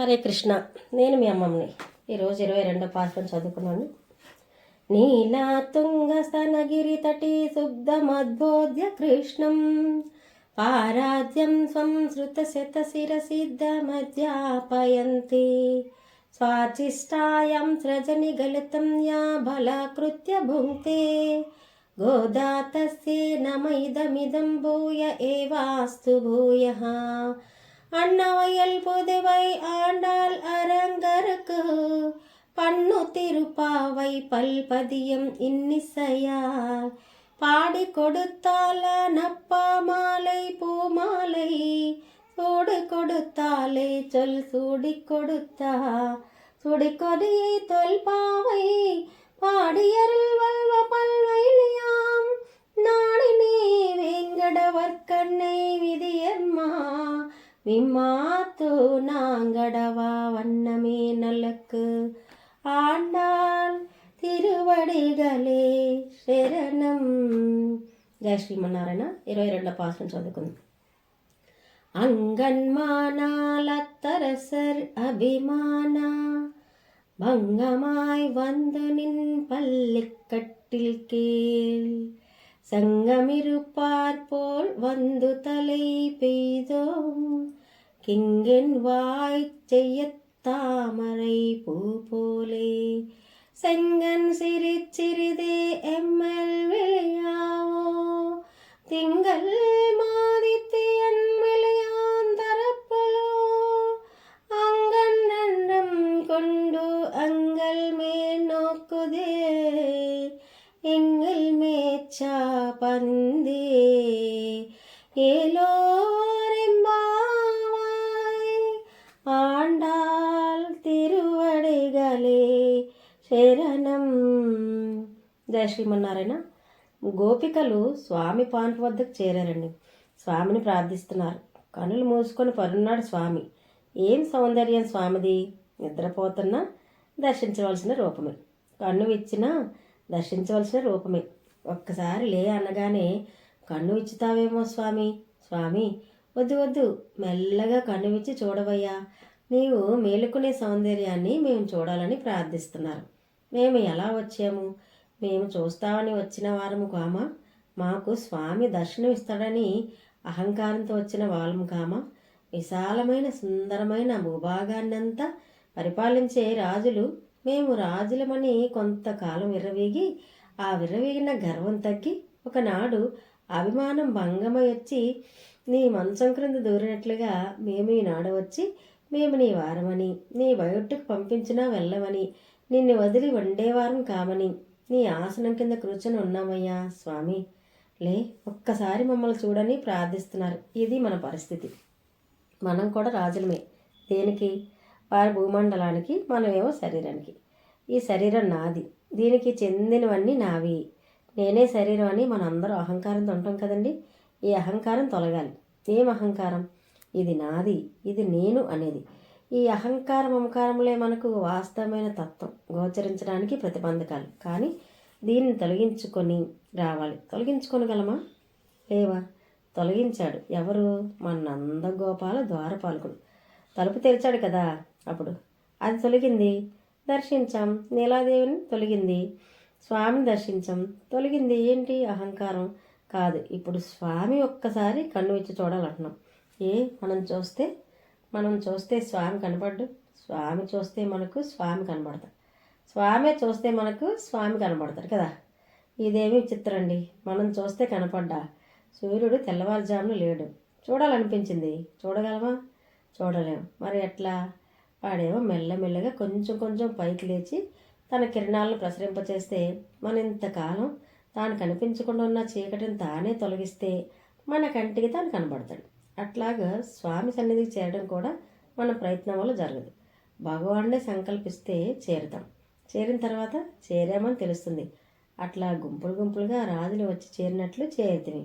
హరే కృష్ణ నేను మీ అమ్మమ్మని ఈరోజు ఇరవై రెండో పాఠం చదువుకున్నాను. నీలా తుంగ స్తనగిరి తటి శుద్ధమద్భోధ్య కృష్ణం. పారాధ్యం సంస్కృత శత శిరసిద్ధమధ్యాపయంతి స్వాచిష్టాయాం సృజని గలితం యా బలకృత్య భుంక్తే. గోదాతస్యే నమ ఇదమిదం భూయ ఏవాస్తు భూయ. அண்ணவையல் புதுவை ஆண்டாள் அரங்கருக்கு. பண்ணு திருப்பாவை பல்பதியம் இன்னிசையால். பாடி கொடுத்தால நப்பா மாலை பூமாலை சூடு கொடுத்தாலே சொல் சூடி கொடுத்தா. சுடி கொடியை தொல்பாவை பாடியருள் வல்வ பல்வையிலியாம் நாடினே வேங்கடவர் கண்ணை விதியம்மா. விம்மாத்து நாங்கடவா வண்ணமே நல்லக்கு ஆண்டாள் తిరువడిగలే శరణం జయ శ్రీమన్నారాయణ ఇరవై రెండో పాసం చదువుకుంది அங்கன்மானாலத்தரசர் அபிமான பங்கமாய் வந்து நின் பள்ளிக்கட்டில் கேள் சங்கமிருப்பார் போல் வந்து தலை பெய்தோம் கிங்கென் வாய் செய்ய தாமரை பூ போலே. செங்கன் சிறு சிறிதே எம்மல் விளையாவோ. திங்கள் மாதித்தியன் శరణిగలే శరణం. జయ శ్రీమన్నారాయణ. గోపికలు స్వామి పాన్ వద్దకు చేరారండి. స్వామిని ప్రార్థిస్తున్నారు. కనులు మూసుకొని పరున్నాడు స్వామి. ఏం సౌందర్యం స్వామిది? నిద్రపోతున్నా దర్శించవలసిన రూపమే. కన్ను ఇచ్చినా దర్శించవలసిన రూపమే. ఒక్కసారి లే అనగానే కన్ను ఇచ్చుతావేమో స్వామి? స్వామి వద్దు వద్దు. మెల్లగా కన్ను ఇచ్చి చూడవయ్యా. నీవు మేలుకునే సౌందర్యాన్ని మేము చూడాలని ప్రార్థిస్తున్నారు. మేము ఎలా వచ్చాము? మేము చూస్తామని వచ్చిన వారము కామ? మాకు స్వామి దర్శనం ఇస్తాడని అహంకారంతో వచ్చిన వాళ్ళము కామ? విశాలమైన సుందరమైన భూభాగాన్నంతా పరిపాలించే రాజులు మేము రాజులమని కొంతకాలం విర్రవీగి ఆ విర్రవీగిన గర్వం తగ్గి ఒకనాడు అభిమానం భంగమై వచ్చి నీ మంచం క్రింద దూరినట్లుగా మేము ఈనాడు వచ్చి మేము నీ వారమని నీ బయొట్టుకు పంపించినా వెళ్ళమని నిన్ను వదిలి వండేవారం కామని నీ ఆసనం కింద కూర్చొని ఉన్నామయ్యా స్వామి. లే ఒక్కసారి మమ్మల్ని చూడని ప్రార్థిస్తున్నారు. ఇది మన పరిస్థితి. మనం కూడా రాజులమే. దేనికి? వారి భూమండలానికి మనమేమో శరీరానికి. ఈ శరీరం నాది. దీనికి చెందినవన్నీ నావి. నేనే శరీరం అని మనందరూ అహంకారంతో ఉంటాం కదండి. ఈ అహంకారం తొలగాలి. ఏం అహంకారం? ఇది నాది ఇది నేను అనేది. ఈ అహంకార మమకారములే మనకు వాస్తవమైన తత్వం గోచరించడానికి ప్రతిబంధకాలు. కానీ దీన్ని తొలగించుకొని రావాలి. తొలగించుకోగలమా లేవా? తొలగించాడు. ఎవరు? మన నందగోపాల ద్వారపాలకుడు. తలుపు తెరిచాడు కదా అప్పుడు. అది తొలగింది. దర్శించాం. నీలాదేవిని తొలగింది. స్వామిని దర్శించాం. తొలగింది ఏంటి? అహంకారం కాదు. ఇప్పుడు స్వామి ఒక్కసారి కన్ను ఇచ్చి చూడాలంటున్నాం. ఏ మనం చూస్తే మనం చూస్తే స్వామి కనపడ్డు. స్వామి చూస్తే మనకు స్వామి కనబడతాడు. స్వామి చూస్తే మనకు స్వామి కనబడతాడు కదా. ఇదేమి చిత్రండి మనం చూస్తే కనపడ్డా. సూర్యుడు తెల్లవారుజామున లేడు. చూడాలనిపించింది. చూడగలమా? చూడలేం. మరి ఎట్లా? వాడేమో మెల్లమెల్లగా కొంచెం కొంచెం పైకి లేచి తన కిరణాలను ప్రసరింపచేస్తే మన ఇంతకాలం తాను కనిపించకుండా ఉన్న చీకటిని తానే తొలగిస్తే మన కంటికి తాను కనబడతాడు. అట్లాగా స్వామి సన్నిధికి చేరడం కూడా మన ప్రయత్నం వల్ల జరగదు. భగవానుడే సంకల్పిస్తే చేరుతాం. చేరిన తర్వాత చేరామని తెలుస్తుంది. అట్లా గుంపులు గుంపులుగా రాజులు వచ్చి చేరినట్లు చేరుతుంది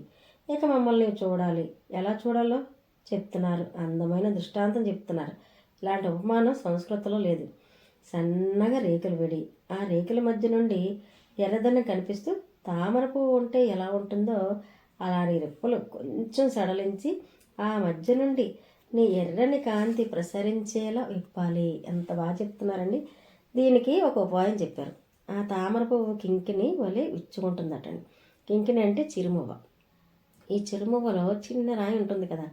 ఇక మమ్మల్ని చూడాలి. ఎలా చూడాలో చెప్తున్నారు. అందమైన దృష్టాంతం చెప్తున్నారు. ఇలాంటి ఉపమానం సంస్కృతిలో లేదు. సన్నగా రేకులు విడి. ఆ రేకుల మధ్య నుండి ఎర్రదన్న కనిపిస్తూ తామర పువ్వు ఉంటే ఎలా ఉంటుందో అలాంటి రెప్పలు కొంచెం సడలించి ఆ మధ్య నుండి నీ ఎర్రని కాంతి ప్రసరించేలా విప్పాలి. ఎంత బాగా చెప్తున్నారండి. దీనికి ఒక ఉపాయం చెప్పారు. ఆ తామర పువ్వు కింకిని వలె విచ్చుకుంటుందటండి. కింకిని అంటే చిరుమువ్వ. ఈ చిరుమువ్వలో చిన్న రాయి ఉంటుంది కదా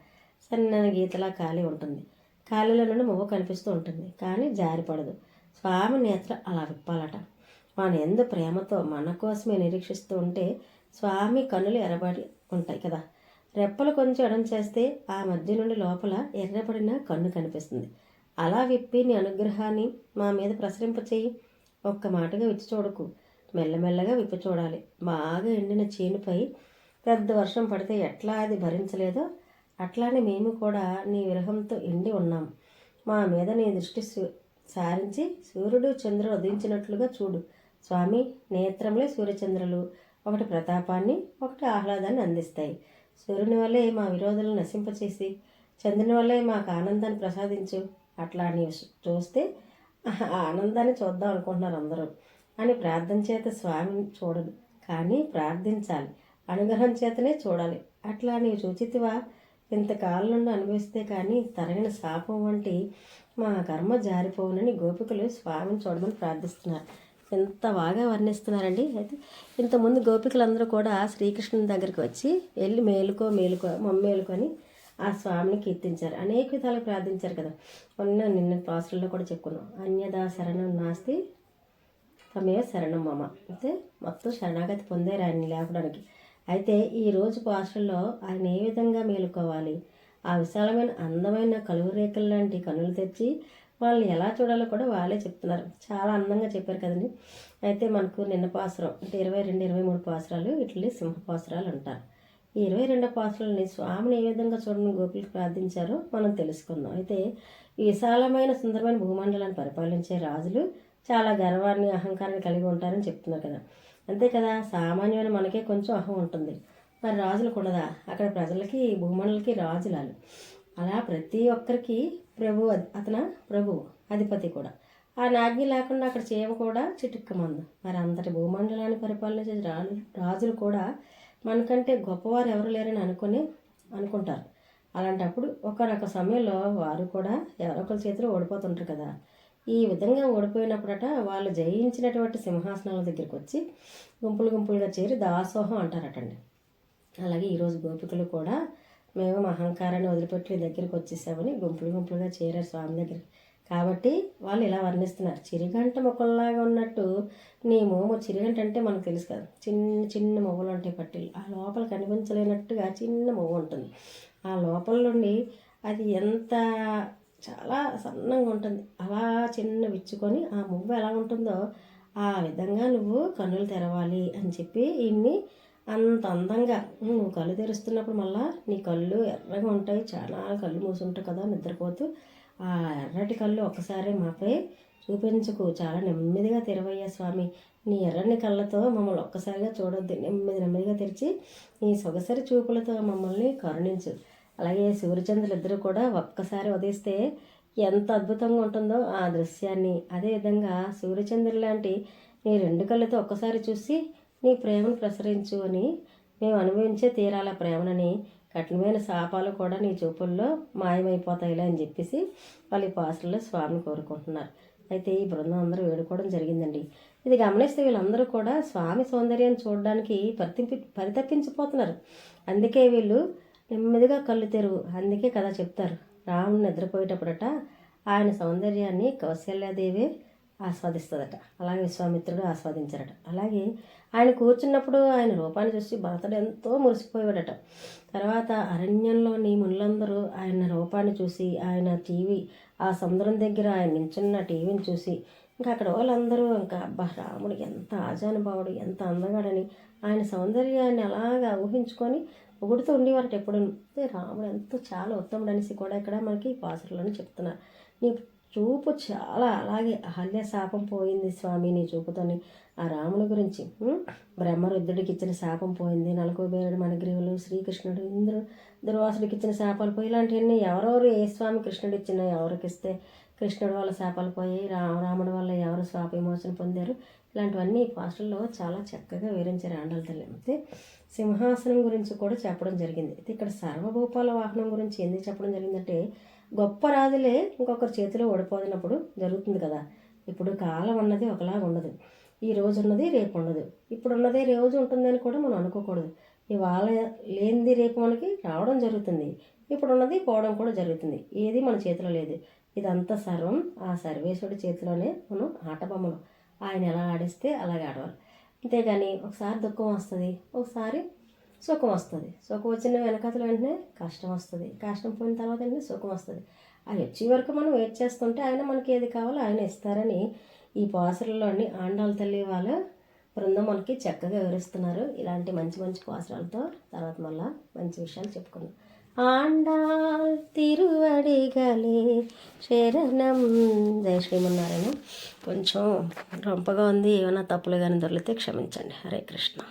సన్నని గీతలా ఖాళీ ఉంటుంది. ఖాళీలో నుండి మువ్వ కనిపిస్తూ ఉంటుంది కానీ జారిపడదు. స్వామి నేత్ర అలా విప్పాలట. మన ఎందు ప్రేమతో మన కోసమే నిరీక్షిస్తూ ఉంటే స్వామి కన్నులు ఎరబడి ఉంటాయి కదా. రెప్పలు కొంచెం ఎడం చేస్తే ఆ మధ్య నుండి లోపల ఎర్రబడిన కన్ను కనిపిస్తుంది. అలా విప్పి నీ అనుగ్రహాన్ని మా మీద ప్రసరింపచేయి ఒక్క మాటగా విచ్చి చూడకు. మెల్లమెల్లగా విప్పి చూడాలి. బాగా ఎండిన చేనుపై పెద్ద వర్షం పడితే ఎట్లా అది భరించలేదో అట్లానే మేము కూడా నీ విరహంతో ఎండి ఉన్నాం. మా మీద నీ దృష్టి సారించి సూర్యుడు చంద్రుడు ఉదయించినట్లుగా చూడు. స్వామి నేత్రంలో సూర్యచంద్రులు. ఒకటి ప్రతాపాన్ని ఒకటి ఆహ్లాదాన్ని అందిస్తాయి. సూర్యుని వల్లే మా విరోధులను నశింపచేసి చంద్రుని వల్లే మాకు ఆనందాన్ని ప్రసాదించు. అట్లా నీవు చూస్తే ఆ ఆనందాన్ని చూద్దాం అనుకుంటున్నారు అందరూ. అని ప్రార్థన చేత స్వామిని చూడదు. కానీ ప్రార్థించాలి. అనుగ్రహం చేతనే చూడాలి. అట్లా నీవు చూచితివా ఇంతకాలం నుండి అనుభవిస్తే కానీ తరగిన శాపం వంటి మా కర్మ జారిపోవునని గోపికలు స్వామిని చూడమని ప్రార్థిస్తున్నారు. ఎంత బాగా వర్ణిస్తున్నారండి. అయితే ఇంతకుముందు గోపికలందరూ కూడా శ్రీకృష్ణుని దగ్గరికి వచ్చి వెళ్ళి మేలుకో మేలుకో మమ్మేలుకొని ఆ స్వామిని కీర్తించారు. అనేక విధాలుగా ప్రార్థించారు కదా. మొన్న నిన్న క్లాసుల్లో కూడా చెప్పుకున్నాం. అన్యదా శరణం నాస్తి తమే శరణం మమ. అయితే మొత్తం శరణాగతి పొందారు ఆయన్ని లేపడానికి. అయితే ఈ రోజు పాస్టర్లో ఆయన ఏ విధంగా మేలుకోవాలి? ఆ విశాలమైన అందమైన కలువు రేఖలు లాంటి కనులు తెచ్చి వాళ్ళని ఎలా చూడాలో కూడా వాళ్ళే చెప్తున్నారు. చాలా అందంగా చెప్పారు కదండి. అయితే మనకు నిన్న పాసురం అంటే ఇరవై రెండు ఇరవై మూడు పాసురాలు ఇట్లని సింహ పాసురాలు అంటారు. ఈ ఇరవై రెండో పాసురాలని స్వామిని ఏ విధంగా చూడని గోపికి ప్రార్థించారో మనం తెలుసుకుందాం. అయితే ఈ విశాలమైన సుందరమైన భూమండలాన్ని పరిపాలించే రాజులు చాలా గర్వాన్ని అహంకారాన్ని కలిగి ఉంటారని చెప్తున్నారు కదా. అంతే కదా సామాన్యమైన మనకే కొంచెం అహం ఉంటుంది. మరి రాజులకు ఉండదా అక్కడ ప్రజలకి భూమండలకి రాజులాలు. అలా ప్రతి ఒక్కరికి ప్రభు అతన ప్రభు అధిపతి కూడా. ఆ నాజ్ఞ లేకుండా అక్కడ చేయవ కూడా చిటుక్కమందు. మరి అంతటి భూమండలాన్ని పరిపాలన చేసే రాజులు కూడా మనకంటే గొప్పవారు ఎవరు లేరని అనుకుని అనుకుంటారు. అలాంటప్పుడు ఒకనొక సమయంలో వారు కూడా ఎవరొకరి చేతిలో ఓడిపోతుంటారు కదా. ఈ విధంగా ఓడిపోయినప్పుడట వాళ్ళు జయించినటువంటి సింహాసనాల దగ్గరికి వచ్చి గుంపులు గుంపులుగా చేరి దాసోహం అంటారటండి. అలాగే ఈరోజు గోపికలు కూడా మేము మా అహంకారాన్ని వదిలిపెట్టి దగ్గరికి వచ్చేసామని గుంపులు గుంపులుగా చేరారు స్వామి దగ్గరికి కాబట్టి వాళ్ళు ఇలా వర్ణిస్తున్నారు. చిరుగంట మొక్కల్లాగా ఉన్నట్టు నీ మోము చిరుగంట అంటే మనకు తెలుసు కదా. చిన్న చిన్న మొవ్వలు ఉంటాయి పట్టీలు ఆ లోపల కనిపించలేనట్టుగా చిన్న మొవ్వ ఉంటుంది. ఆ లోపల నుండి అది ఎంత చాలా సన్నంగా ఉంటుంది. అలా చిన్న విచ్చుకొని ఆ మువ్వ ఎలా ఉంటుందో ఆ విధంగా నువ్వు కన్నులు తెరవాలి అని చెప్పి ఈయన్ని అంత అందంగా. నువ్వు కళ్ళు తెరుస్తున్నప్పుడు మళ్ళా నీ కళ్ళు ఎర్రగా ఉంటాయి. చాలా కళ్ళు మూసుంటాయి కదా నిద్రపోతూ. ఆ ఎర్రటి కళ్ళు ఒక్కసారి మాపై. చూపించకు. చాలా నెమ్మదిగా తెరవయ్యా స్వామి. నీ ఎర్రని కళ్ళతో మమ్మల్ని ఒక్కసారిగా చూడొద్దు. నెమ్మది నెమ్మదిగా తెరిచి నీ సొగసరి చూపులతో మమ్మల్ని కరుణించు. అలాగే సూర్యచంద్రులు ఇద్దరు కూడా ఒక్కసారి ఉదయిస్తే ఎంత అద్భుతంగా ఉంటుందో ఆ దృశ్యాన్ని. అదేవిధంగా సూర్యచంద్రులు లాంటి నీ రెండు కళ్ళతో ఒక్కసారి చూసి నీ ప్రేమను ప్రసరించు అని మేము అనుభవించే తీరాల ప్రేమనని కఠినమైన శాపాలు కూడా నీ చూపుల్లో మాయమైపోతాయిలే అని చెప్పేసి వాళ్ళు ఈ పాసుల్లో స్వామిని కోరుకుంటున్నారు. అయితే ఈ బృందం అందరూ వేడుకోవడం జరిగిందండి. ఇది గమనిస్తే వీళ్ళందరూ కూడా స్వామి సౌందర్యాన్ని చూడడానికి పరితింపి పరితప్పించిపోతున్నారు అందుకే వీళ్ళు నెమ్మదిగా కళ్ళు తెరువు. అందుకే కదా చెప్తారు. రాముడు నిద్రపోయేటప్పుడట ఆయన సౌందర్యాన్ని కౌశల్యాదేవి ఆస్వాదిస్తుందట. అలాగే విశ్వామిత్రుడు ఆస్వాదించారట. అలాగే ఆయన కూర్చున్నప్పుడు ఆయన రూపాన్ని చూసి భరతుడు ఎంతో మురిసిపోయాడట. తర్వాత అరణ్యంలోని మునులందరూ ఆయన రూపాన్ని చూసి ఆయన టీవీ ఆ సముద్రం దగ్గర ఆయన నించున్న టీవీని చూసి ఇంకా అక్కడ వాళ్ళందరూ ఇంకా అబ్బా రాముడు ఎంత ఆజానుభావుడు ఎంత అందగాడని ఆయన సౌందర్యాన్ని అలాగా ఊహించుకొని పొగుడుతూ ఉండేవారట ఎప్పుడు. రాముడు ఎంతో చాలా ఉత్తముడు అనేసి కూడా ఇక్కడ మనకి పాసులను చెప్తున్నారు. నీ చూపు చాలా అలాగే అహల్య శాపం పోయింది స్వామి నీ చూపుతోని. ఆ రాముని గురించి బ్రహ్మరుద్రుడికి ఇచ్చిన శాపం పోయింది. నలకోబేరుడు మనగ్రీవులు శ్రీకృష్ణుడు ఇంద్రుడు దుర్వాసుడికి ఇచ్చిన శాపాలు పోయి ఇలాంటివన్నీ ఎవరెవరు ఏ స్వామి కృష్ణుడు ఇచ్చిన ఎవరికి ఇస్తే కృష్ణుడు వల్ల శాపాలు పోయి రామ రాముడి వల్ల ఎవరు శాప విమోచన పొందారు? ఇలాంటివన్నీ ఈ చాలా చక్కగా వివరించారు ఆండల తల్లి. అయితే సింహాసనం గురించి కూడా చెప్పడం జరిగింది. అయితే ఇక్కడ సర్వభూపాల వాహనం గురించి ఎందుకు చెప్పడం జరిగిందంటే గొప్ప రాజులే ఇంకొకరి చేతిలో ఓడిపోయినప్పుడు జరుగుతుంది కదా. ఇప్పుడు కాలం అన్నది ఒకలాగా ఉండదు. ఈ రోజు ఉన్నది రేపు ఉండదు ఇప్పుడు ఉన్నదే రోజు ఉంటుందని కూడా మనం అనుకోకూడదు. ఇవాళ లేనిది రేపు మనకి రావడం జరుగుతుంది. ఇప్పుడు ఉన్నది పోవడం కూడా జరుగుతుంది. ఏది మన చేతిలో లేదు. ఇదంతా సర్వం ఆ సర్వేశ్వరుడి చేతిలోనే మనం ఆట బొమ్మలు. ఆయన ఎలా ఆడిస్తే అలాగే ఆడవాలి అంతేగాని ఒకసారి దుఃఖం వస్తుంది. ఒకసారి సుఖం వస్తుంది. సుఖం వచ్చిన వెనకతల వెంటనే కష్టం వస్తుంది. కష్టం పోయిన తర్వాత వెంటనే సుఖం వస్తుంది. అది వచ్చే వరకు మనం వెయిట్ చేస్తుంటే ఆయన మనకి ఏది కావాలో ఆయన ఇస్తారని ఈ పాసరలోని ఆండాల తల్లి వాళ్ళ బృందం మనకి చక్కగా వివరిస్తున్నారు. ఇలాంటి మంచి మంచి పాసరాలతో తర్వాత మళ్ళా మంచి విషయాలు చెప్పుకుందాం. ఆండాల్ తిరువడిగలే శరణం. జయ శ్రీమన్నారాయణ. కొంచెం రొంపగా ఉంది. ఏమైనా తప్పులు కానీ దొరికితే క్షమించండి. హరే కృష్ణ.